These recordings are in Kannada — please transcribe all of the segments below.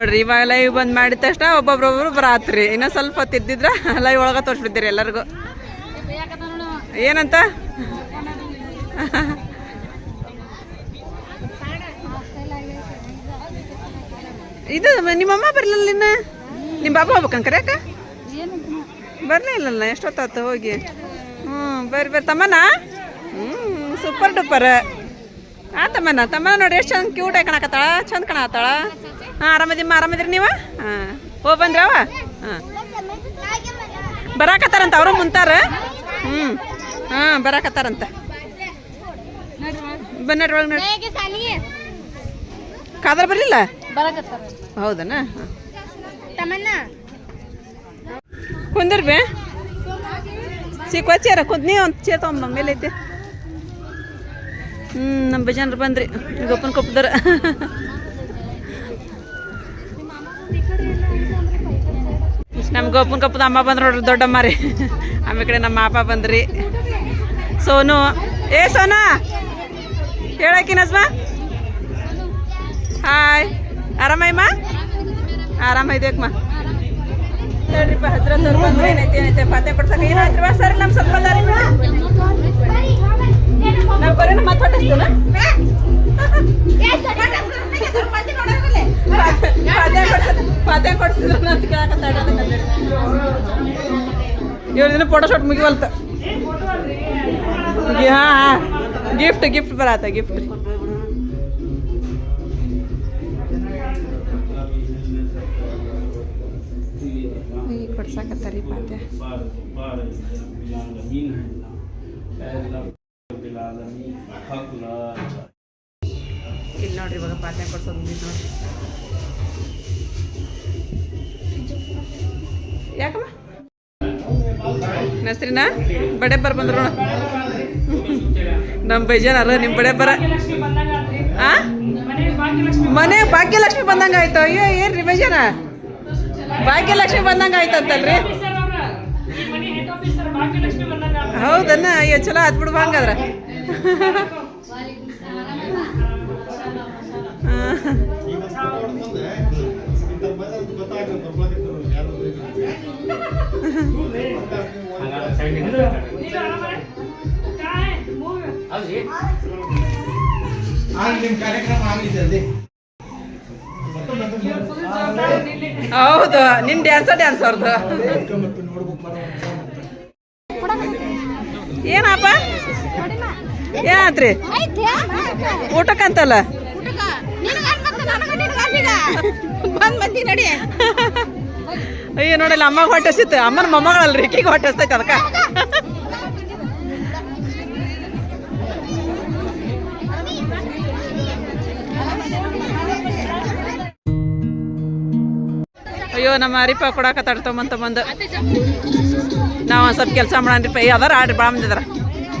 ನೋಡ್ರಿ, ಇವಾಗ ಲೈವ್ ಬಂದ್ ಮಾಡಿದ ತಕ್ಷಣ ಒಬ್ಬೊಬ್ರೊಬ್ರು ಬರಾತ್ರಿ. ಇನ್ನೂ ಸ್ವಲ್ಪ ಹೊತ್ತು ಲೈವ್ ಒಳಗ ತೋರಿಸ್ಬಿಡ್ತೀರಿ ಎಲ್ಲರಿಗೂ. ಏನಂತ? ಇದು ನಿಮ್ಮಮ್ಮ ಬರ್ಲಿಲ್ಲ ಇನ್ನ? ನಿಮ್ಮ ಬಾಬಾ ಹೋಗ್ಬೇಕಂತ ಅಕ್ಕ? ಬರ್ಲೇ ಇಲ್ಲಲ್ಲ ಎಷ್ಟೊತ್ತಾತು ಹೋಗಿ? ಹ್ಞೂ ಬರ್ರಿ ಬರ್ರಿ. ತಮ್ಮನ ಹ್ಞೂ ಸೂಪರ್ ಡೂಪರ್ ಆ ತಮ್ಮನ ತಮ್ಮ ನೋಡಿ ಎಷ್ಟು ಚಂದ ಕ್ಯೂಟ್ ಆಗಿ ಕಾಣಕತ್ತಾಳ, ಚಂದ ಕಾಣತ್ತಾಳ ಹಾಂ ಆರಾಮದಿಮ್ಮ, ಆರಾಮದಿರಿ ನೀವು? ಹಾಂ ಹೋಗಿ ಬಂದ್ರವ ಹಾ ಬರಾಕತ್ತಾರಂತ, ಅವರು ಮುಂತಾರ? ಹ್ಞೂ ಹಾಂ ಬರಾಕತ್ತಾರಂತ. ಬನ್ನಿ ಒಳಗೆ ನೋಡಿ ಕಾದ್ರ ಬರಲಿಲ್ಲ? ಹೌದನ? ಹಾಂ ತಮನ್ನ ಕುಂದಿರ್ ಬೇ ಸಿಕ್ಕ ಚೇರ ಕುಂದ್, ನೀವು ಒಂದು ಚೇರ್ ತೊಗೊಂಬ ಮೇಲೆ ಐತೆ. ಹ್ಞೂ ನಮ್ಮ ಬಜಾನ್ರು ಬಂದ್ರಿ. ಗೊಪ್ಪನ ಕೊಪ್ಪದಾರ ನಮ್ಮ ಗೋಪನ್ ಕಪ್ಪದ ಅಮ್ಮ ಬಂದ್ರು ನೋಡ್ರಿ, ದೊಡ್ಡಮ್ಮ ರೀ. ಆಮೇಲೆ ಕಡೆ ನಮ್ಮ ಅಪ್ಪ ಬಂದ್ರಿ. ಸೋನು. ಏ, ಸೋನಾ. ಹೇಳಕ್ಕಿ ನಜ್ಮಾ. ಹಾಯ್ ಆರಾಮಯ್ಯಮ್ಮ? ಆರಾಮೈದೇಕಮ್ಮ ಹೇಳ್ರಿಪ್ಪ ಹತ್ರತ್ ಅವ್ರು ಬಂದ್ರೆ ಏನೈತೆ ಏನೈತೆ ಪಾತೆ ಕೊಡ್ಸಕ ಏನಾಯ್ತು ಸರ್ ನಮ್ಮ ಸ್ವಲ್ಪ ದಾರಿ ಬಿಡ್ರಿ. ನಾವ್ ಬರೋಣ ಮತ್ತೆ ಹೊಟ್ಟಿಸ್ತೀನ ಪಾತೆ ಕೊಡ್ಸಿದ್ರು ಅಂತ ಕೇಳಕತ್ತಾಳ ಇವ್ರ ದಿನ ಫೋಟೋ ಶಾಟ್ ಮುಗಿವಲ್ತ ಹಾ ಗಿಫ್ಟ್ ಗಿಫ್ಟ್ ಬರತ್ತ ಗಿಫ್ಟ್ ಈಗ ಕೊಡ್ಸಾಕತ್ತಾರಿ ಪಾತೆ ನೋಡ್ರಿ ಯಾಕಮ್ಮ? ನಸ್ರಿನ? ಬಡೆ ಬರ ಬಂದ್ರು ನಮ್ಮ ನಮ್ಮ ಅರ ನಿಮ್ಮ ಬಡೆ ಬರ. ಆ? ಮನೆ ಭಾಗ್ಯಲಕ್ಷ್ಮಿ ಬಂದಂಗ ಆಯ್ತು. ಅಯ್ಯೋ ಏನ್ರಿ ಬೈಜಾನ? ಭಾಗ್ಯಲಕ್ಷ್ಮಿ ಬಂದಂಗ ಆಯ್ತಂತಲ್ರಿ? ಹೌದನ್ನ? ಅಯ್ಯೋ, ಚಲೋ ಆತ್ ಬಿಡುವ ಹಂಗಾದ್ರ ಹೌದು ನಿನ್ ಡ್ಯಾನ್ಸ ಡ್ಯಾನ್ಸ್ ಅವ್ರದ್ದು ಏನಪ್ಪ ಏನಾತ್ರಿ? ಊಟಕ್ಕಂತಲ್ಲ? ಬಂದ್ ಬಂದಿ ನಡಿ. ಅಯ್ಯೋ, ನೋಡಲ್ಲ ಅಮ್ಮ ಹೊಟ್ಟೆಸಿತ್ತು. ಅಮ್ಮನ ಮೊಮ್ಮಗಳಲ್ರಿ, ಈಕಿಗೆ ಹೊಟ್ಟೆಸ್ತೈತೆ ಅದಕ್ಕ. ಅಯ್ಯೋ, ನಮ್ಮ ಅರಿಪ ಕೊಡಕ ತಡ್ತೊಂಬಂತ ಬಂದು. ನಾವು ಒಂದು ಸ್ವಲ್ಪ ಕೆಲಸ ಅಯ್ಯೋ ಅದಾರ, ಆಡ್ರಿ ಭಾಳ ಮಂದಿ ಅದಾರ.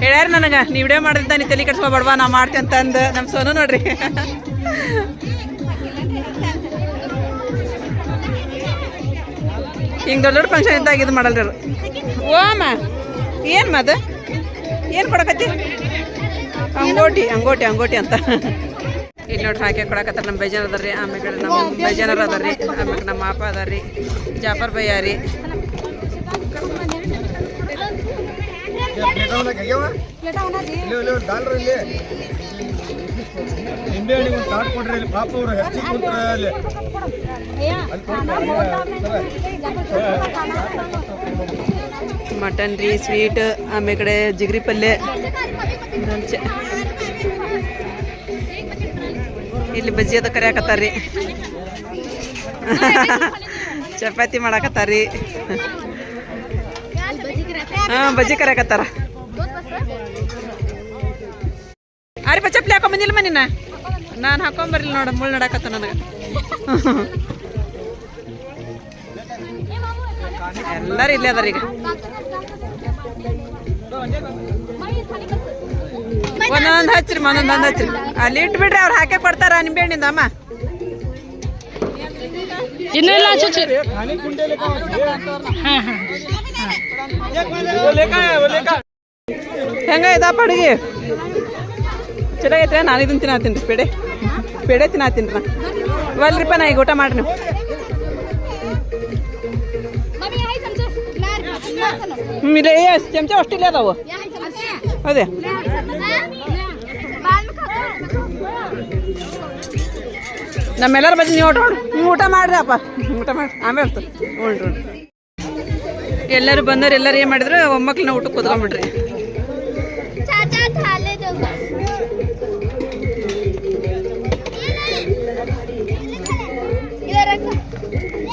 ಹೇಳ್ಯಾರ ನನಗೆ, ನೀವು ವಿಡಿಯೋ ಮಾಡಿದ್ದ ನೀ ತಲೆ ಕಟ್ಸ್ಕೊಬಾಡ್ವಾ ನಾ ಮಾಡ್ತೀನಿ ಅಂತಂದು ನಮ್ಮ ಸೋನು ನೋಡ್ರಿ. ಹಿಂಗೆ ದೊಡ್ಡ ದೊಡ್ಡ ಫಂಕ್ಷನ್ ಇದ್ದಾಗ ಇದು ಮಾಡಲ್ರಿ ಅವ್ರು. ಓ, ಅಮ್ಮ. ಏನು ಮದ? ಏನು ಕೊಡಕತ್ತಿ? ಅಂಗೋಟಿ ಅಂಗೋಟಿ ಅಂಗೋಟಿ ಅಂತ. ಇಲ್ಲಿ ನೋಡ್ರಿ ಹಾಕಿ ಕೊಡಕತ್ತಾರ ನಮ್ಮ ಬೇಜಾನ ಅದಾರ ರೀ ಆಮೇಲೆ ನಮ್ಮ ಬೇಜಾನರ ಅದಾರ ರೀ ಆಮೇಲೆ ನಮ್ಮ ಅಪ್ಪ ಅದಾರ ರೀ ಜಾಫರ್ ಭಯ್ಯ ರೀ. ನಿಂಬೆ ಹಣ್ಣಿಗೆ ಒಂದು ತಾಟ್ ಕೊಡ್ರಿ ಇಲ್ಲಿ ಪಾಪ ಅವರು ಹೆಚ್ಚಿ ಕೊಡ್ತಾರೆ ಮಟನ್ ರೀ, ಸ್ವೀಟ್ ಆಮೇಲೆ ಕಡೆ ಜಿಗ್ರಿ ಪಲ್ಯ. ಇಲ್ಲಿ ಬಜ್ಜಿ ಅದ ಕರಿಯಾಕತ್ತಾರ ರೀ ಚಪಾತಿ ಮಾಡಾಕತ್ತಾರ್ರಿ. ಹಾಂ, ಬಜ್ಜಿ ಕರಿಯಾಕತ್ತಾರ ಅರಿಪ ಚಪ್ಲಿ ಹಾಕೊಂಡ್ ಬಂದಿಲ್ಲ ಮನಿನ? ನಾನು ಹಾಕೊಂಬರ್ಲಿ ನೋಡ ಮುಳ್ಳು ನಡಕತ್ತ ನನಗೆ. ಎಲ್ಲರೂ ಇಲ್ಲೇ ಅದಾರ ಈಗ. ಒಂದೊಂದು ಹಚ್ಚ್ರಿ ಒಂದೊಂದು ಹಚ್ಚ್ರಿ ಅಲ್ಲಿ ಇಟ್ಬಿಡ್ರಿ ಅವ್ರು ಹಾಕಿ ಕೊಡ್ತಾರ ನಿಂಬೆ ಹಣ್ಣಿಂದ ಅಮ್ಮ. ಇನ್ನೂ ಇಲ್ಲ ಚುಚ್ಚಿ ಹೆಂಗ ಇದಪ್ಪ ಅಡುಗೆ ಚೆನ್ನಾಗೈತೆ ನಾನು ಇದನ್ನ ತಿನ್ನತ್ತೀನಿ ರೀ ಪೇಡೆ. ಪೇಡೆ ತಿನ್ನತ್ತೀನಿ ರೀ. ಬಲ್ರಿಪ್ಪ ನಾ ಈಗ ಊಟ ಮಾಡ್ರಿ ನೀವು. ಹ್ಞೂ ಇಲ್ಲ ಎಷ್ಟು ಚಮಚ ಅಷ್ಟಿಲ್ಲ ಅದಾವು. ಅದೇ. ನಮ್ಮೆಲ್ಲರ ಬಜ್ಜಿ ನೀವು ಊಟ ನೀವು ಊಟ ಮಾಡ್ರಿ ಅಪ್ಪ ಊಟ ಮಾಡಿ. ಆಮೇಲೆ ಹೋಗ್ರಿ ಎಲ್ಲರು ಬಂದವ್ರು ಎಲ್ಲರೂ ಏನು ಮಾಡಿದ್ರು? ಒಮ್ಮಕ್ಳನ್ನ ಊಟಕ್ಕೆ ಕೂತ್ಕೊಂಡ್ಬಿಡ್ರಿ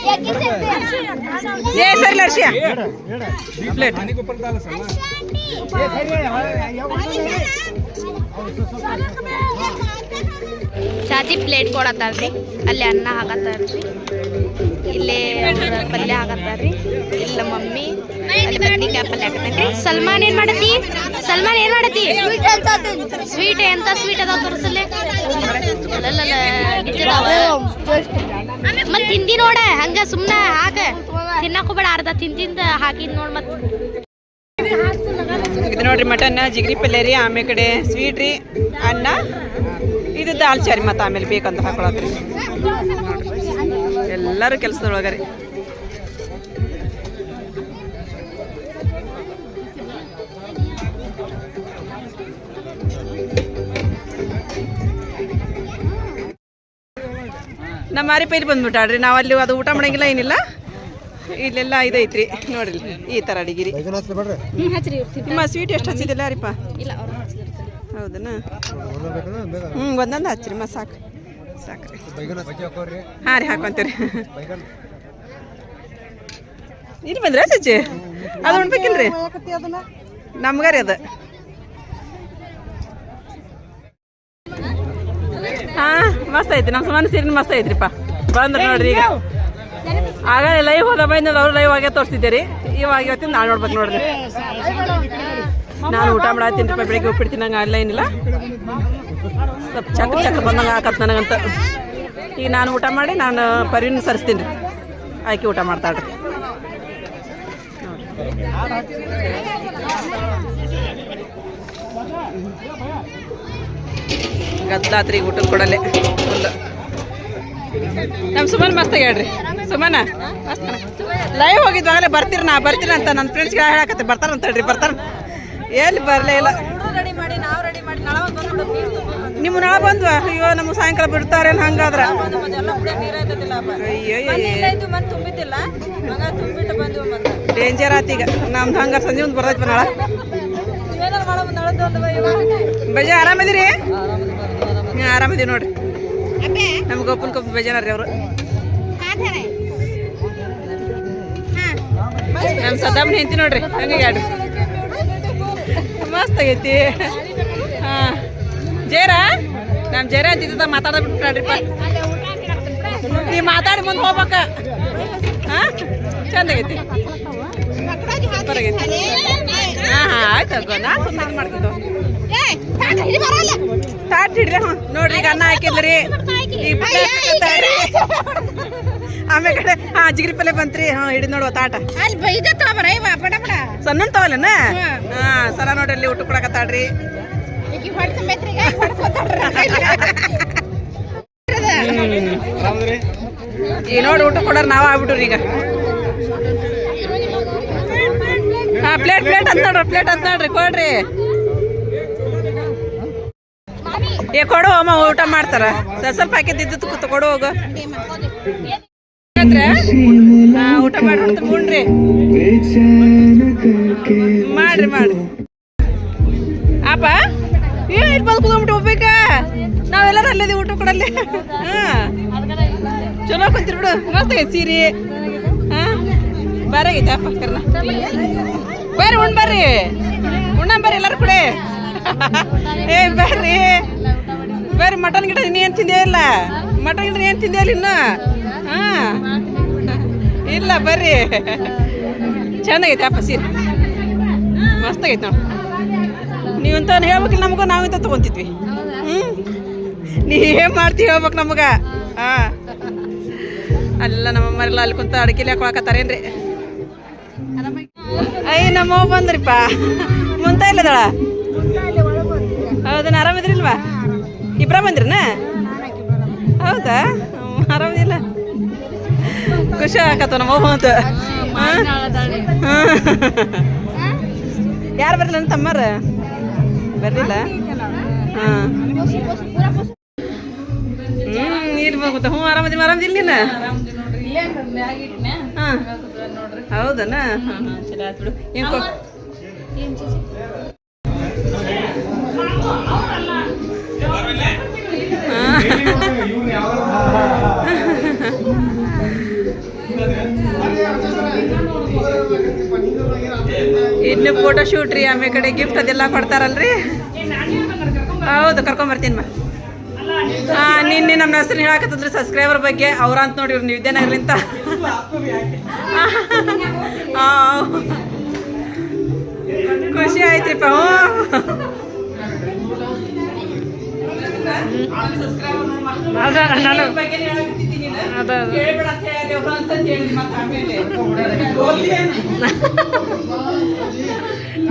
ये किसे ಏ ಸರಿ ಲರ್ಷಿಯ ಪ್ಲೇಟ್ ಚಾಚಿ ಪ್ಲೇಟ್ ಕೊಡತ್ತಾರ್ರಿ ಅಲ್ಲಿ ಅನ್ನ ಹಾಕತ್ತಾರ್ರಿ ಇಲ್ಲೇ ಅವ್ರ ಪಲ್ಯ ಹಾಕತ್ತಾರ್ರಿ ಇಲ್ಲ ಮಮ್ಮಿ ಸಲ್ಮಾನ್ ಏನ್ ಮಾಡತಿ ಸಲ್ಮಾನ್ ಏನ್ ಮಾಡತಿ ಸ್ವೀಟ್ ಎಂತ ಸ್ವೀಟ್ ಅದಾವ ತೋರಿಸಲ್ಲೇ? ಮತ್ ತಿಂದಿ ನೋಡ, ಹಂಗ ಸುಮ್ನ ಹಾಕ. ತಿನ್ನಕ್ ಹೋಗ್ಬೇಡ ಅರ್ಧ ತಿಂದಿಂದ ಹಾಕಿದ್ ನೋಡ್ ಮತ್ ಇದು ನೋಡ್ರಿ ಮಟನ್, ಜಿಗ್ರಿ ಪಲ್ಯ ರೀ ಆಮೇಲೆ ಕಡೆ ಸ್ವೀಟ್ ರೀ, ಅನ್ನ, ಇದು ದಾಲ್ಚಾರಿ ಮತ್ತೆ ಆಮೇಲೆ ಬೇಕಂತ ಹಾಕೊಳತ್ರಿ. ಎಲ್ಲರೂ ಕೆಲಸದೊಳಗ ನಮ್ಮ ಮಾರಿಪೈಲಿ ಬಂದ್ಬಿಟ್ಟಾಡ್ರಿ ನಾವು ಅಲ್ಲಿ ಅದು ಊಟ ಮಾಡಂಗಿಲ್ಲ ಏನಿಲ್ಲ. ಇಲ್ಲೆಲ್ಲ ಇದೈತ್ರಿ. ನೋಡ್ರಿ ಈ ಥರ ಅಡಿಗಿರಿ. ನಿಮ್ಮ ಸ್ವೀಟ್ ಎಷ್ಟು ಹಚ್ಚಿದಿಲ್ಲ ಇಲ್ಲ ಹೌದನ? ಹ್ಞೂ ಒಂದೊಂದು ಹಚ್ಚಿರಿ ಮ ಸಾಕು. ಸಾಕ್ರಿ. ಹಾಂ ರೀ ಹಾಕೊಂತೀರಿ ಇಲ್ಲಿ ಬಂದ್ರೆ ಚಚ್ಚಿ ಅದು ಉಣ್ಬೇಕಿಲ್ರಿ? ನಮ್ಗಾರಿ ಅದು. ಹಾ ಮಸ್ತ್ ಐತಿ. ನಮ್ಮ ಸುಮಾರು ಸೀರೆ ಮಸ್ತ್ ಐತ್ರಿಪ್ಪ ಬಂದ್ರು ನೋಡ್ರಿ ಈಗ. ಆಗ ಲೈವ್ ಹೋದ ಬಂದ ಅವ್ರು ಲೈವ್ ಆಗೇ ತೋರಿಸಿದ್ದೀರಿ ಇವಾಗ ಇವತ್ತಿನ ನಾಳೆ ನೋಡ್ಬೇಕು ನೋಡ್ರಿ. ನಾನು ಊಟ ಮಾಡತ್ತೀನಿ ಬೆಳಿಗ್ಗೆ ಉಪ್ಪಿಡ್ತೀನಿ ನಂಗೆ ಅಲ್ಲ ಏನಿಲ್ಲ. ಸ್ವಲ್ಪ ಚಕ್ರ ಚಕ್ರ ಬಂದಂಗೆ ಹಾಕತ್ ನನಗಂತ. ಈಗ ನಾನು ಊಟ ಮಾಡಿ ನಾನು ಪರಿವಿನ ಸರಿಸ್ತೀನಿ ರೀ. ಆಯ್ಕೆ ಊಟ ಮಾಡ್ತಾಳ್ರಿ ಗದ್ದಾತ್ರಿ ಊಟದ ಕೊಡಲೆ. ಫುಲ್ ನಮ್ಮ ಸುಮನ್ ಮಸ್ತ ಹೇಳ್ರಿ. ಸುಮನ? ಲೈವ್ ಹೋಗಿದ್ವಾಗಲೇ ಬರ್ತೀರಿ ನಾ, ಬರ್ತೀನಿ ಅಂತ ನನ್ನ ಫ್ರೆಂಡ್ಸ್ಗೆ ಹೇಳಕತ್ತೆ. ಬರ್ತಾರಂತ ಹೇಳ್ರಿ, ಬರ್ತಾರ. ಎಲ್ಲಿ ಬರಲೇ ಇಲ್ಲ. ನಿಮ್ಮ ನಾಳೆ ಬಂದ್ವ? ಅಯ್ಯೋ ನಮ್ಗೆ ಸಾಯಂಕಾಲ ಬಿಡ್ತಾರೆ ಹಂಗಾದ್ರ? ಡೇಂಜರ್ ಆತ ಈಗ ನಮ್ದು ಹಂಗ ಸಂಜೆ ಒಂದು ಬರ್ತೈತಿ ನಾಳೆ ಬಜ ಆರಾಮದಿರಿ ಹ್ಞೂ ಆರಾಮದೀವಿ ನೋಡ್ರಿ. ನಮ್ಮ ಗೋಪನ್ ಕೊಪ್ಪ ಬೇಜಾರ ಅವರು. ನಮ್ಮ ಸದಾಮ್ ಹೆಂತಿ ನೋಡ್ರಿ ಹಂಗೆ ಯಾಡು ಮಸ್ತ್ ಆಗೈತಿ. ಹಾಂ. ಜೇರಾ ನಮ್ಮ ಜೇರ ಅಂತಿದ್ದ ಮಾತಾಡ ಬಿಟ್ಟಾಡ್ರಿಪ್ಪ ನೀ ಮಾತಾಡಿ ಮುಂದೆ ಹೋಗ್ಬೇಕ. ಹಾಂ? ಚಂದ ಆಗೈತಿ. ಸೂಪರ್ ಆಗೈತಿ. ಹಾಂ ಹಾಂ ಆಯ್ತು ಅಗ್ಗೋ ನಾ ಸುಮ್ಮನೆ ಮಾಡ್ತಿದ್ದು. ತಾಟ್ ಹಿಡ್ರಿ ಹ್ಞೂ ನೋಡ್ರಿ ಈಗ ಅನ್ನ ಹಾಕಿದ್ರಿ. ಆಮೇಲೆ ಕಡೆ ಹಾ ಜಿಗಿರಿ ಪಲ್ಯ ಬಂತ್ರಿ. ಹಾ ಹಿಡಿದ್ ನೋಡುವ ತಾಟ. ಸಣ್ಣ ತವಲ್ಲನ ಹಾ. ಸಲ ನೋಡ್ರಿ ಅಲ್ಲಿ ಊಟ ಕೊಡಕತ್ತಾಡ್ರಿ ತಾಡ್ರಿ ಈ ನೋಡಿ ಊಟ ಕೊಡೋರು ನಾವ್ ಆಗ್ಬಿಟ್ರಿ ಈಗ. ಹಾ ಪ್ಲೇಟ್ ಪ್ಲೇಟ್ ಅಂತ ನೋಡ್ರಿ ಪ್ಲೇಟ್ ಅಂತ ನೋಡ್ರಿ ಕೊಡ್ರಿ. ಏ, ಕೊಡು ಅಮ್ಮ, ಊಟ ಮಾಡ್ತಾರ. ಸ್ವಲ್ಪ ಹಾಕಿದ್ದು ಕೂತು ಕೊಡು ಹೋಗು. ಊಟ ಮಾಡ್ಬಿಡ್ತು ಉಣ್ರಿ ಮಾಡ್ರಿ ಮಾಡ್ರಿ. ಅಪ್ಪ ಏ ಇಟ್ ಬಂದು ಕುತ್ಕೊಂಡ್ಬಿಟ್ಟು ಹೋಗ್ಬೇಕ ನಾವೆಲ್ಲರೂ ಅಲ್ಲಿದ್ದೀವಿ ಊಟ ಕೊಡಲ್ಲಿ. ಹಾ. ಚಲೋ ಕುಂತಿರ್ ಬಿಡು. ಮಸ್ತ್ ಸೀರೆ. ಹಾ. ಬರಾಗೈತೆ ಅಪ್ಪ, ಕರ್ನ. ಬರ್ರಿ ಉಣ್ ಬರ್ರಿ. ಉಣ್ಣ, ಬರ್ರಿ, ಎಲ್ಲರೂ ಕೂಡ. ಏ, ಬರ್ರಿ. ಬರ್ರಿ ಮಟನ್ ಗಿಡ ಏನು ತಿಂದೇ ಇಲ್ಲ? ಮಟನ್ ಗಿಡ ಏನು ತಿಂದೇ ಇಲ್ಲ ಇನ್ನು? ಹಾ. ಇಲ್ಲ, ಬರ್ರಿ. ಚೆನ್ನಾಗೈತೆ, ಅಪ್ಪ, ಸೀರೆ. ಮಸ್ತ್ ಆಗೈತೆ ನೋಡಿ. ನೀವಂತ ಹೇಳ್ಬೇಕಿಲ್ಲ ನಮಗೂ ನಾವಿಂತ ತಗೊಂತಿದ್ವಿ. ಹ್ಞೂ ನೀ ಏನು ಮಾಡ್ತೀವಿ ಹೇಳ್ಬೇಕು ನಮಗೆ? ಹಾಂ. ಅಲ್ಲ, ನಮ್ಮಮ್ಮರೆಲ್ಲ ಅಲ್ಲಿ ಕುಂತ ಅಡಿಕೆಲಿ ಹಾಕೊಳಕತ್ತಾರೇನ್ರಿ ಅಯ್ಯ ನಮ್ಮವ್ವ ಬಂದ್ರಿಪ್ಪ. ಮುಂತ ಇಲ್ಲದಳ ಹೌದನ್ನ ಆರಾಮಿದ್ರಿಲ್ವಾ? ಇಬ್ರ ಬಂದ್ರನ? ಹೌದಾ? ಆರಾಮದಿಲ್ಲ ಖುಷಿ ಆಕತ್ತ ನಮ್ಮ ಅಂತ. ಯಾರು ಬರಲಿಲ್ಲ ನನ್ನ ತಮ್ಮರ ಬರ್ಲಿಲ್ಲ? ಹಾಂ. ಹ್ಞೂ ಇರ್ಬೋದು ಹ್ಞೂ ಆರಾಮದಿ ಆರಾಮದಿಲ್ಲ ಹಾಂ. ಹೌದನ? ಹಾಂ ಹಾಂ, ಚಲೋ ಆಯ್ತು ಬಿಡು. ಏನು ಇನ್ನು ಫೋಟೋ ಶೂಟ್ ರೀ ಆಮೇಲೆ ಕಡೆ ಗಿಫ್ಟ್ ಅದೆಲ್ಲ ಕೊಡ್ತಾರಲ್ರಿ? ಹೌದು ಕರ್ಕೊಂಬರ್ತೀನಿ ಮಾ. ಹಾಂ, ನಿನ್ನೆ ನಮ್ಮ ಹೆಸರು ಹೇಳಕತ್ತದ್ರಿ ಸಬ್ಸ್ಕ್ರೈಬರ್ ಬಗ್ಗೆ. ಅವ್ರ ಅಂತ ನೋಡಿ ನೀವು ವಿದ್ಯಾನಗರಲಿಂತ ಖುಷಿ ಆಯ್ತ್ರಿಪ್ಪ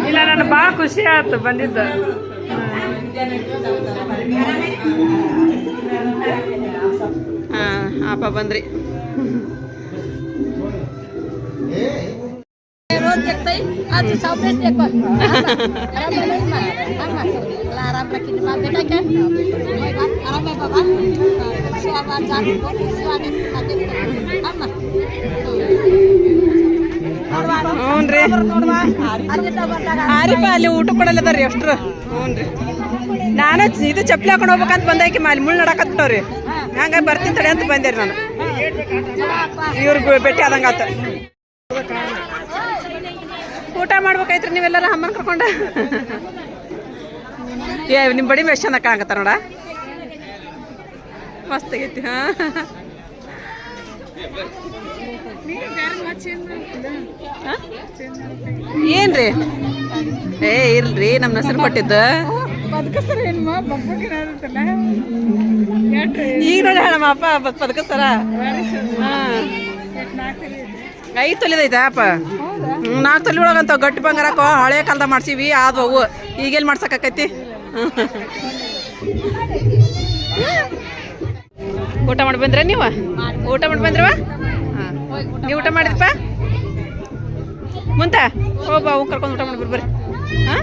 ಇಲ್ಲ ನನಗೆ ಭಾಳ ಖುಷಿ ಆಯ್ತು ಬಂದಿದ್ದ. ಹಾಂ ಅಪ್ಪ ಬಂದ್ರಿ. रोज রাখি তার বেটাকে ರೀ বাবা সে আবার জানি সে আগে তাকে আমার ಹ್ಞೂನ್ರಿ. ಹಾರಿಪ ಅಲ್ಲಿ ಊಟ ಕೊಡಲ್ಲದಾರ್ರಿ ಅಷ್ಟ್ರು. ಹ್ಞೂನ್ರಿ. ನಾನು ಇದು ಚಪ್ಪಲಿ ಹಾಕೊಂಡು ಹೋಗ್ಬೇಕಂತ ಬಂದಾಕಿ ಅಲ್ಲಿ ಮುಳ್ಳು ನಡಕತ್ತವ್ರಿ ಹಂಗಾಗಿ ಬರ್ತೀನಿ ತಡೆ ಅಂತ ಬಂದೇರಿ ನಾನು. ಇವ್ರಿಗೆ ಭೇಟಿ ಆದಂಗೆ ಊಟ ಮಾಡ್ಬೇಕಾಯ್ತ್ರಿ ನೀವೆಲ್ಲರೂ ಅಮ್ಮನ ಕರ್ಕೊಂಡು? ಏ ನಿಮ್ಮ ಬಡಿ ಎಷ್ಟು ಚಂದ ಕಾಣಕತ್ತಾರ ನೋಡ. ಮಸ್ತ್ ಆಗೈತಿ, ಹಾ. ಏನ್ರಿ? ಏ ಇಲ್ರಿ ನಮ್ಮ ಹೆಸರು ಕೊಟ್ಟಿದ್ದು. ಈಗ ನೋಡಿ ನಮ್ಮ ಅಪ್ಪ ಬದ್ ಬದುಕಸ್ತಾರ. ಐದು ತೊಲಿದೈತೆ ಅಪ್ಪ. ನಾಲ್ಕು ತೊಲಿ ಒಳಗಂತ ಗಟ್ಟಿ ಬಂಗಾರಕ್ಕ, ಹಳೆ ಕಾಲದ ಮಾಡ್ಸೀವಿ ಆದ್ವು ಈಗೆಲ್ಲಿ ಮಾಡ್ಸಕ್ಕಾಕೈತಿ ಊಟ ಮಾಡಿ ಬಂದ್ರ ನೀವು? ಊಟ ಮಾಡಿ ಬಂದ್ರವ? ಹಾಂ. ನೀವು ಊಟ ಮುಂತಾ ಮುಂತ? ಹೋಗ ಅವು ಕರ್ಕೊಂಡು ಊಟ ಮಾಡಿ ಬರ್ರಿ. ಹಾಂ?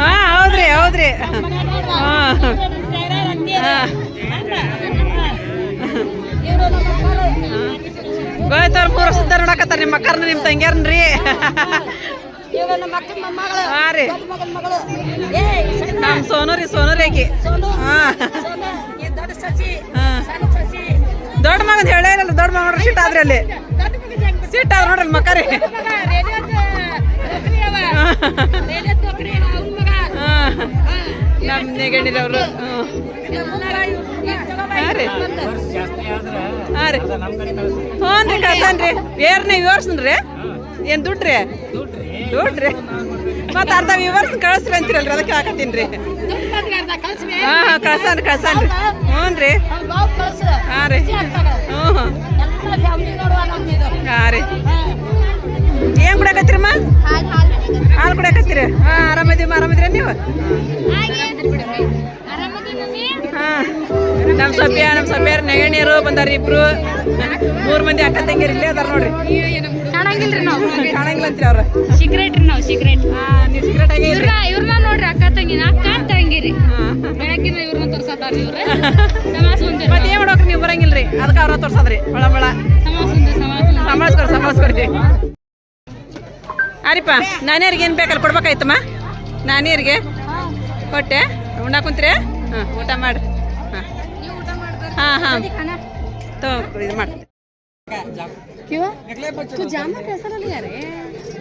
ಹಾಂ, ಹೌದ್ರಿ ಹೌದ್ರಿ. ಹಾಂ. ನೋಡಕತ್ತಾರ ನಿಮ್ಮ ಅಕ್ಕರ್ನ ನಿಮ್ಮ ತಂಗ್ಯಾರನ್ರಿ. ಹಾಂ ರೀ. ನಮ್ಮ ಸೋನು ರೀ ಸೋನು ರೇಖಿ ಹಾಂ. ದೊಡ್ಡ ಮಗನ್ ಹೇಳೇ ಇಲ್ಲ ದೊಡ್ಡ ಮಗ ನೋಡ್ರಿ ಸಿಟ್ ಆದ್ರಿ ಅಲ್ಲಿ. ಸಿಟ್ ಆದ್ರ ನೋಡ್ರಿ ಮಕ್ಕ ರೀ. ಮಗ ಅವ ರೇಡಿಯೋದ ನೌಕರಿ ಅವ್ನ ಮಗ. ಹಾಂ. ನಮ್ಮ ನೆಗಣಿದವರು ಹಾಂ ರೀ. ಹಾಂ ರೀ. ಹ್ಞೂ ರೀ, ಕಳ್ಸಾನ್ ರೀ. ಏರ್ನೇ ವಿವರ್ಸನ್ರಿ ಏನು ದುಡ್ಡ್ರಿ ದುಡ್ಡ್ರಿ ಮತ್ತೆ ಅರ್ಧ ವಿವರ್ಸ್ ಕಳಿಸ್ರಿ ಅಂತೀರಲ್ರಿ, ಅದಕ್ಕೆ ಹಾಕತ್ತೀನಿ ರೀ. ಹಾಂ ಹಾಂ, ಕಳ್ಸನ್ ಕಳ್ಸನ್ ರೀ. ಹ್ಞೂ ರೀ. ಹಾಂ ರೀ. ಹ್ಞೂ ಹಾಂ ರೀ. ಏನು ಕುಡಿಯಕತ್ತೀರಮ್ಮ? ಹಾಲು ಕುಡಿಯಕತ್ತೀರಿ? ಹಾಂ ಆರಾಮದೀಮ್ಮ ಆರಾಮದಿರ ನೀವು? ಹಾಂ. ನಮ್ಮ ಸಭ್ಯ ನಮ್ಮ ಸಭ್ಯಾರ ನೆಗಣಿಯರು ಬಂದಾರ ಇಬ್ರು. ಮೂರು ಮಂದಿ ಅಕ್ಕ ತಂಗಿ ಇಲ್ಲೇ ಅದಾರ ನೋಡ್ರಿ. ಕಾಣಂಗಿಲ್ರಿ ನಾವು. ಕಾಣಂಗಿಲ್ಲ ಅಂತೀರಿ ಅವ್ರು. ಸೀಕ್ರೆಟ್ ರೀ ನಾವು ಸೀಕ್ರೆಟ್ ಹಾಂ ನೀವು ಸಿಗರೇಟ್ ಆಗೇ ಇವ್ರನ್ನ ಇವ್ರನ್ನ ನೋಡ್ರಿ ಅಕ್ಕ ತಂಗಿನ ಅಕ್ಕ ತಂಗಿರಿ. ಹಾಂ. ಬೆಳಕಿನ ಇವ್ರನ್ನ ತೋರ್ಸತ್ತಾರ ಇವ್ರ. ಸಮಾಸ ಹೊಂದಿರ ಮತ್ತೆ ಏನು ಮಾಡೋಕ್ರಿ ನೀವು ಬರಂಗಿಲ್ರಿ? ಅದಕ್ಕೆ ಅವ್ರ ತೋರ್ಸದ್ರಿ ಒಳ ಒಳ ನಾನಿಯರಿಗೆ ಏನು ಬೇಕಲ್ಲ ಕೊಡ್ಬೇಕಾಯ್ತಮ್ಮ? ನಾನೀರಿಗೆ ಕೊಟ್ಟೆ ಉಂಡ ಕುಂತ್ರಿ? ಹಾಂ ಊಟ ಮಾಡಿ. ಹಾಂ. ಹಾಂ ಹಾಂ. ತೋ ಇದು ಮಾಡಿ.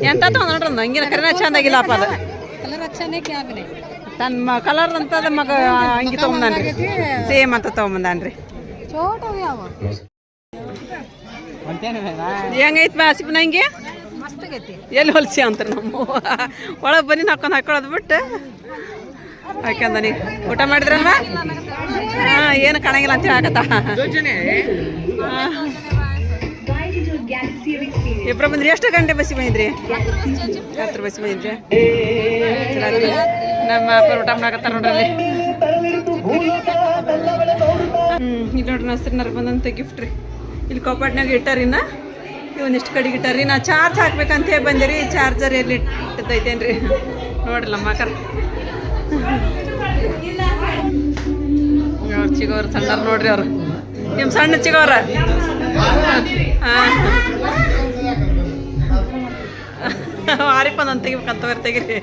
ಎಂತ ತೊಗೊಂಡ್ರ ಹಂಗಿನ ಕರೆನ ಚಂದಾಗಿಲ್ಲಪ್ಪ ಅದು. ತನ್ನ ಮ ಕಲರ್ ಅಂತ ಮಗ ಹಂಗೆ ತೊಗೊಂಬಂದಾನ್ರಿ. ಸೇಮ್ ಅಂತ ತೊಗೊಂಬಂದಾನ್ರಿ. ಹೆಂಗೈತ್ ಬಾ ನಂಗೆ ಎಲ್ಲಿ ಹೊಲ್ಸಿ ಅಂತಾರೆ ನಮ್ಮ ಒಳಗೆ ಬನ್ನಿ ಹಾಕೊಂಡು ಹಾಕೊಳ್ಳೋದು ಬಿಟ್ಟು. ಹಾಕ್ಯಂದ ನೀ ಊಟ ಮಾಡಿದ್ರಲ್ವ? ಹಾಂ ಏನು ಕಾಣಂಗಿಲ್ಲ ಅಂತ ಹೇಳಕತ್ತ? ಇಬ್ಬರು ಬಂದ್ರಿ? ಎಷ್ಟು ಗಂಟೆ ಬಸ್ಸಿಗೆ ಬಂದಿದ್ರಿ? ಹತ್ರ ಬಸ್ಸಿಗೆ ಬಂದಿದ್ರಿ. ನಮ್ಮ ಅಪ್ಪ ಊಟ ಮಾಡಕತ್ತಾರ ನೋಡ್ರಿ ಹ್ಮ್ ಇಲ್ಲಿ ನೋಡ್ರಿ ನಸ್ರಿನಾರ ಬಂದಂತ ಗಿಫ್ಟ್ ರೀ. ಇಲ್ಲಿ ಕಪಾಟ್ನಾಗ ಇಟ್ಟಾರಿನ ಇವೊಂದಿಷ್ಟು ಕಡೆಗೆ ಇಟ್ಟಾರಿ ನಾ ಚಾರ್ಜ್ ಹಾಕ್ಬೇಕಂತ ಹೇಳಿ ಬಂದಿರಿ. ಚಾರ್ಜರ್ ಎಲ್ಲಿ ಇಟ್ಟೈತೇನ್ರಿ? ನೋಡ್ರಲ್ಲ ಮಕರ. ಅವ್ರು ಚಿಗೋರು ನೋಡ್ರಿ ಅವ್ರು. ನಿಮ್ಮ ಸಣ್ಣ ಚಿಗೋರ? ನನ್ ತೆಗಿಬೇಕಂತ ತೆಗಿರಿ.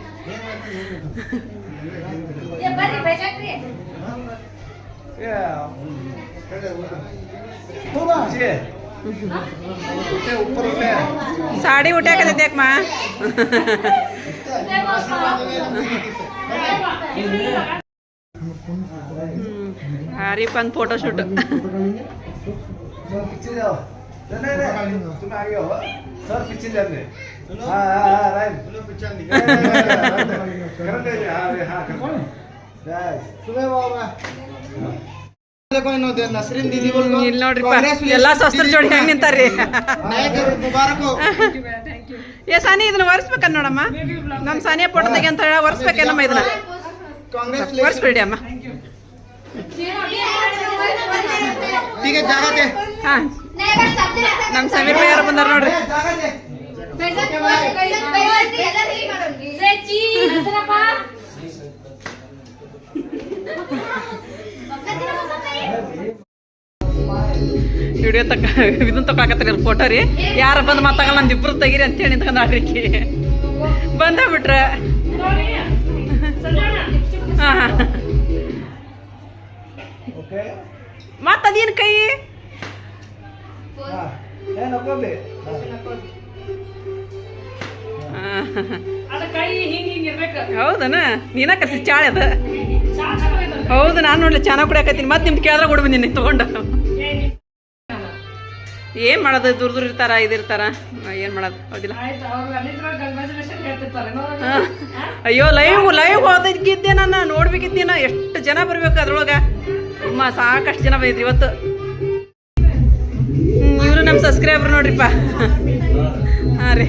ಸಾಡಿ साड़ी उठा के देख माँ भारी पण फोटोशूट पिक्चर ಇಲ್ಲಿ ನೋಡ್ರಿಪ್ಪ ಎಲ್ಲಾ ಸೊಸ್ತರ ಜೋಡಿ ಹೆಂಗ್ ನಿಂತಾರ್ರಿ? ಸಾನಿ ಇದನ್ನ ಒರೆಸ್ಬೇಕನ್ ನೋಡಮ್ಮ? ನಮ್ ಸಾನಿಯ ಪೋಟೋದಾಗೆ ಅಂತ ಹೇಳಿ ಒರೆಸ್ಬೇಕೇನಮ್ಮ ಇದನ್ನ? ಒರೆಸ್ಬೇಡಿ ಅಮ್ಮ. ಹಾ. ನಮ್ ಸಮೀರ್ ಬಂದಾರ ನೋಡ್ರಿ. ವಿಡಿಯೋ ತಕ್ಕ ಇದನ್ನ ತಗೊಳಕತ್ತೀರಿ ಫೋಟೋ ರೀ. ಯಾರ ಬಂದು ಮಾತಾಗಲ್ಲ ನಂದು ಇಬ್ರು ತೆಗೀರಿ ಅಂತ ಹೇಳಿ ನಿಂತ್ಕೊಂಡು ಆಡ್ರಿಕಿ. ಬಂದ ಬಿಟ್ರ. ಮತ್ತದೇನು ಕೈ? ಹೌದನ? ನೀನ ಕಸಿ ಚಾಳೆ ಅದ? ಹೌದು ನಾನು ನೋಡ್ಲಿ ಚೆನ್ನಾಗಿ ಕುಡಿಯಾಕತ್ತೀನಿ. ಮತ್ತೆ ನಿಮ್ದು ಕೇಳಿದ್ರೆ ಕೊಡ್ ಬಂದಿನಿ ತಗೊಂಡು. ಏನ್ ಮಾಡೋದು? ದೂರ ದೂರ ಇರ್ತಾರ ಇದಿರ್ತಾರ ಏನ್ ಮಾಡೋದು? ಹೌದಿಲ್ಲ. ಅಯ್ಯೋ ಲೈವ್ ಲೈವ್ ಹೋದಕ್ಕಿದ್ದೆ ನಾನು ನೋಡ್ಬೇಕಿದ್ದೀನ. ಎಷ್ಟು ಜನ ಬರ್ಬೇಕು ಅದ್ರೊಳಗ? ಅಮ್ಮ ಸಾಕಷ್ಟು ಜನ ಬಂದಿದ್ರಿ ಇವತ್ತು. ಇವರು ನಮ್ಮ ಸಬ್ಸ್ಕ್ರೈಬರ್ ನೋಡ್ರಿಪ್ಪ. ಹಾಂ ರೀ.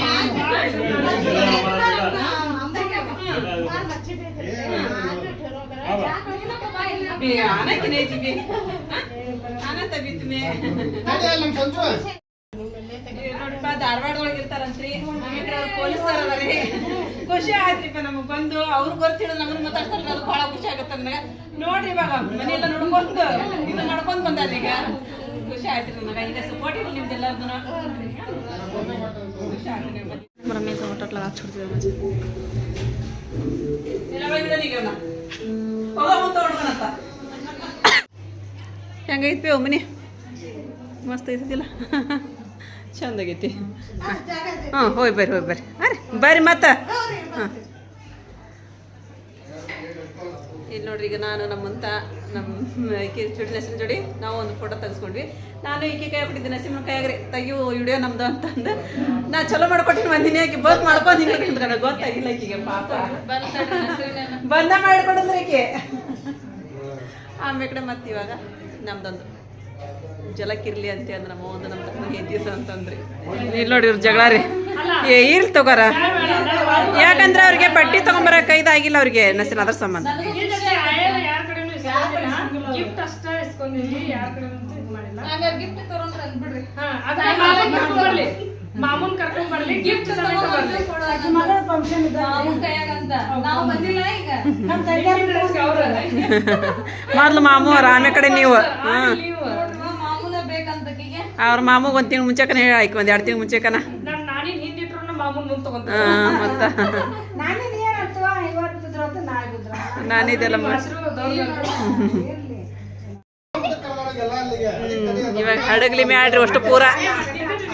हाँ रेडी ನೋಡ್ರಿಪ್ಪ ಧಾರವಾಡದೊಳಗೆ ಇರ್ತಾರಂತ್ರಿ ಆಮೇಲೆ ಅವ್ರು ಪೊಲೀಸರು ಅದಾರಿ ಖುಷಿ ಆಯ್ತ್ರಿಪ್ಪ ನಮಗೆ ಬಂದು ಅವ್ರು ಗೊತ್ತಿಲ್ಲ ನಮ್ಮನ್ನ ಮಾತಾಡ್ತಾರೆ ಅದು ಭಾಳ ಖುಷಿ ಆಗತ್ತೆ ನನಗೆ ನೋಡ್ರಿ ಇವಾಗ ಮನೆಯೆಲ್ಲ ನೋಡ್ಕೊಂಡು ಇದು ನಡ್ಕೊಂಡು ಬಂದಾರ ಈಗ ಖುಷಿ ಆಯ್ತ್ರಿ ನನಗೆ ಈಗ ಸಪೋರ್ಟ್ ಇಲ್ಲ ನಿಮ್ದೆಲ್ಲರದ್ದು ಖುಷಿ ಆಯ್ತು ನಿಮ್ಗೆ मम्मी को होटल लगा छोड़ ಹೆಂಗೈತಿ ಪೇವ್ ಮನೆ ಮಸ್ತ್ ಐತಿಲ್ಲ ಚಂದ ಆಗೈತಿ ಹಾಂ ಹೋಯ್ ಬರ್ರಿ ಹೋಯ್ ಬರ್ರಿ. ಹಾಂ ರೀ ಬರ್ರಿ. ಮತ್ತೆ ಹಾಂ ಇಲ್ಲಿ ನೋಡ್ರಿ ಈಗ ನಾನು ನಮ್ಮಂತ ನಮ್ಮ ಈಕೆ ಚುಡಿ ನಸಿನ ಜೋಡಿ ನಾವು ಒಂದು ಫೋಟೋ ತೆಗೆಸ್ಕೊಂಡ್ವಿ. ನಾನು ಈಕೆ ಕೈ ಬಿಟ್ಟಿದ್ದೆ ಕೈ ಕೈಯಾಗ್ರಿ ತೆಗಿಯು ವಿಡಿಯೋ ನಮ್ದು ಅಂತಂದು. ನಾ ಚಲೋ ಮಾಡ್ಕೊಟ್ಟಿನಿ ಬಂದಿನಿ ಆಕೆ. ಬಂದ್ ಮಾಡ್ಕೊಂಡಿನಿ ನನಗೆ ಗೊತ್ತಾಗಿಲ್ಲ ಈಕೆಗೆ ಪಾಪ. ಬಂದ ಮಾಡ್ಕೊಡಂದ್ರೆ ಈಕೆ. ಆಮೇಲೆ ಕಡೆ ಮತ್ತೆ ಇವಾಗ. ನಮ್ದೊಂದು ಜಲಕ್ಕಿರ್ಲಿ ಅಂತ ಅಂದ್ರೆ ನಮ್ಮ ಒಂದು ನಮ್ಮ ತಮ್ಮನಿಗೆ ದಿವಸ ಅಂತಂದ್ರಿ. ಇಲ್ಲಿ ನೋಡಿ ಇವ್ರ ಜಗಳ ರೀ. ಏ ತಗೋರ. ಯಾಕಂದ್ರೆ ಅವ್ರಿಗೆ ಬಟ್ಟೆ ತಗೊಂಬರಕ್ಕೆ ಇದಾಗಿಲ್ಲ ಅವ್ರಿಗೆ ನಸಿನ ಅದ್ರ ಸಂಬಂಧ. ಗಿಫ್ಟ್ ಇದು ಮಾಮೂನ್ ಕರ್ಕೊಂಡ್ ಬರ್ಲಿ ಮಾಮೂನ್ ಗಿಫ್ಟ್ ಸಮೇತ ಬರ್ಲಿ. ಅವ್ರಲ್ಲ. ಮೊದ್ಲು ಮಾಮು ಅವ್ರ ಆಮೇಲೆ ಕಡೆ ನೀವು. ಹಾಂ ನೀವು. ಅವ್ರ ಮಾಮೂಗ್ ಒಂದ್ ತಿಂಗ್ ಮುಂಚೆಕನ ಹೇಳಿ ಆಯ್ಕೆ ಒಂದ್ ಎರಡು ತಿಂಗ್ ಮುಂಚೆಕನ. ನಾನಿನ್ ಹಿಂದಿಟ್ರು ಮಾಮೂನ್ ಮುಂದ್ ತಗೊಂತ ನಾನಿದೆಲ್ಲ ಇವಾಗ ಹಡಗ್ಲಿ ಮ್ಯಾಡ್ರಿ ಅಷ್ಟು ಪೂರ.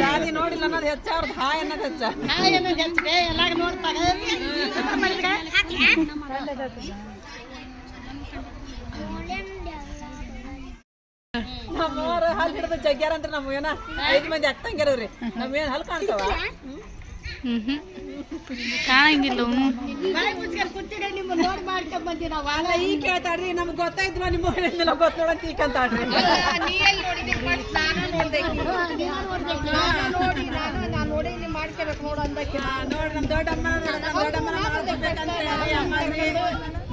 ಯಾದಿ ನೋಡಿಲ್ಲ ಅನ್ನೋದು ಹೆಚ್ಚ ಅವ್ರದ್ದು ಹಾಯ್ ಅನ್ನೋದು ಹೆಚ್ಚ ಹಾಯ್ ಅನ್ನೋದು ಹೆಚ್ಚ ಎಲ್ಲಾಗ ನೋಡ್ತಾಗ ನಮ್ಮವ್ರ ಹಾಲು ಹಿಡಿದು ಜಗ್ಗ್ಯಾರ ಅಂದ್ರೆ ನಮ್ವೇನ ಐದು ಮಂದಿ ಅಕ್ಕಂಗಿರವ್ರಿ ನಮ್ವೇನ್ ಹಲ್ ಕಾಣ್ತಾವ ಕಾಣಂಗಿಲ್ಲ ನಮ್ಗೆ ಗೊತ್ತಾಯ್ತು ನಿಮ್ಮ ಗೊತ್ತ ನೋಡಂತ ಈಗ ದೊಡ್ಡಮ್ಮ ನಮ್ಮ ದೊಡ್ಡಮ್ಮ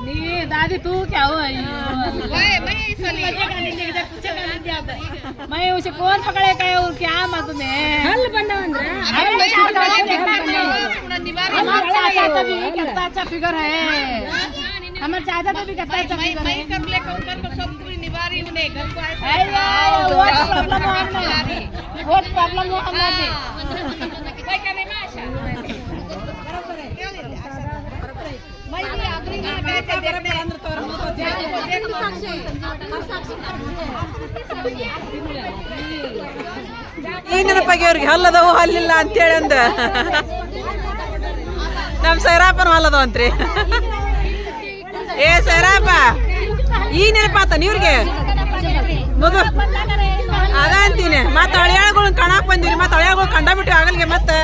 दादी तू क्या हो। मैं मैं उसे कौन पकड़े कहे? और क्या मत में? हल बना कितना अच्छा फिगर है हमारे चाचा तो भी अच्छा है चाचा फिगर है। कर ले कौन कर सब पूरी निवारी रही घर को आए वो प्रॉब्लम हो हमारी वो प्रॉब्लम हो। हमारी? ಈ ನೆನಪಾಗಿ ಅವ್ರಿಗೆ ಹಲ್ಲದವು, ಹಲ್ಲಿಲ್ಲ ಅಂತೇಳಿ ಅಂದ. ನಮ್ಮ ಸೈರಾಪನ ಹಲ್ಲದವ ಅಂತ್ರಿ. ಏ ಸೈರಾಪ, ಈ ನೆನಪಾತ ನೀವ್ರಿಗೆ? ಮಗು, ಅದ ಅಂತೀನಿ. ಮತ್ತೆ ಹಳಿಯಾಳಗಳು ಕಣಕ್ ಬಂದಿರಿ ಮತ್ತೆ ಹಳಿಯಾಳಗಳು ಕಂಡ ಬಿಟ್ಟು ಆಗಲ್ಗೆ ಮತ್ತೆ.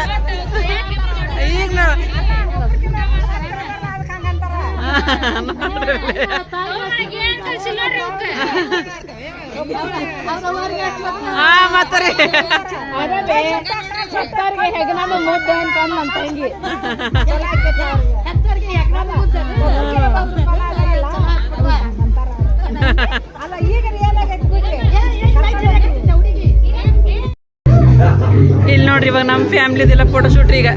ಈಗ ಮತ್ತರಿ ಹೆಗನಾನು ಮುದ್ದೆ ಅಂತ ಇಲ್ಲಿ ನೋಡ್ರಿ ಇವಾಗ ನಮ್ಮ ಫ್ಯಾಮಿಲಿದೆಲ್ಲ ಫೋಟೋ ಶೂಟ್ ಈಗ.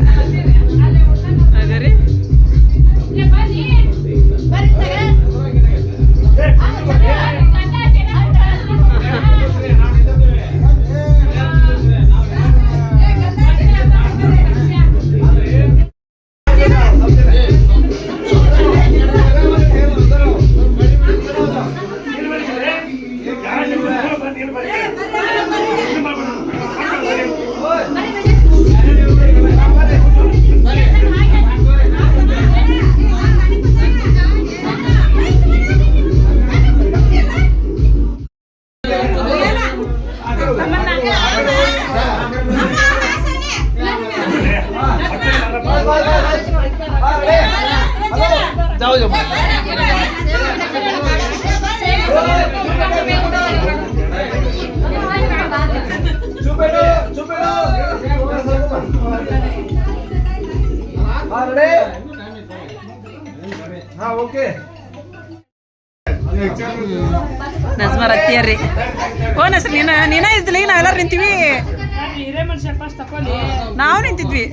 ಮಾಡ್ತೀಯಾರ ರೀ ಓನ್ ಹೆಸ್ರು ನೀನು ನೀನೇ ಇದ್ದಿಲ್ಲ ನಾವೆಲ್ಲರೂ ನಿಂತೀವಿ? ನಾವು ನಿಂತಿದ್ವಿ.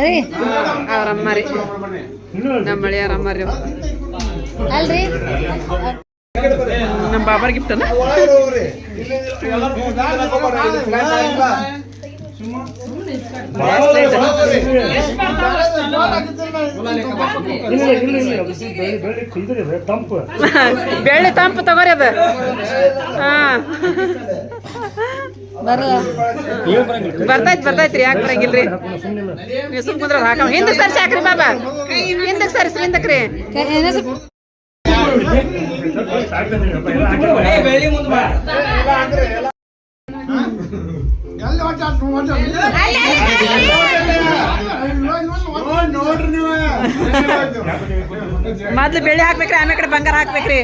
ರೀ ಅವ್ರ ಅಮ್ಮ ರೀ. ನಮ್ಮ ಮಳೆ ಅಮ್ಮ ರೀ ಅಲ್ರಿ? ನಮ್ಮ ಬಾಬಾರ್ ಗಿಫ್ಟ್ ಬೆಳ್ಳಿ ತಂಪು ತಗೋರಿ ಅದ. ಬರ್ತೈತ್ ಬರ್ತೈತ್ರಿ ಯಾಕೆ ಬರಂಗಿಲ್ರಿ? ಸುಮ್ ಕುಂದ್ರ ಹಾಕ ಹಿಂದಕ್ಕೆ ಸರ್ಸಿ ಹಾಕ್ರಿ ಬಾಬಾ. ಹಿಂದಕ್ಕೆ ಸರ್ಸಿ ಹಿಂದಕ್ರಿ ಎಲ್ಲಿ ಹೊಂಟ ನೋಡ್ರಿ ನೀವು ಮೊದ್ಲು ಬೆಳ್ಳಿ ಹಾಕ್ಬೇಕ್ರಿ ಆಮೇಲೆ ಕಡೆ ಬಂಗಾರ ಹಾಕ್ಬೇಕ್ರಿ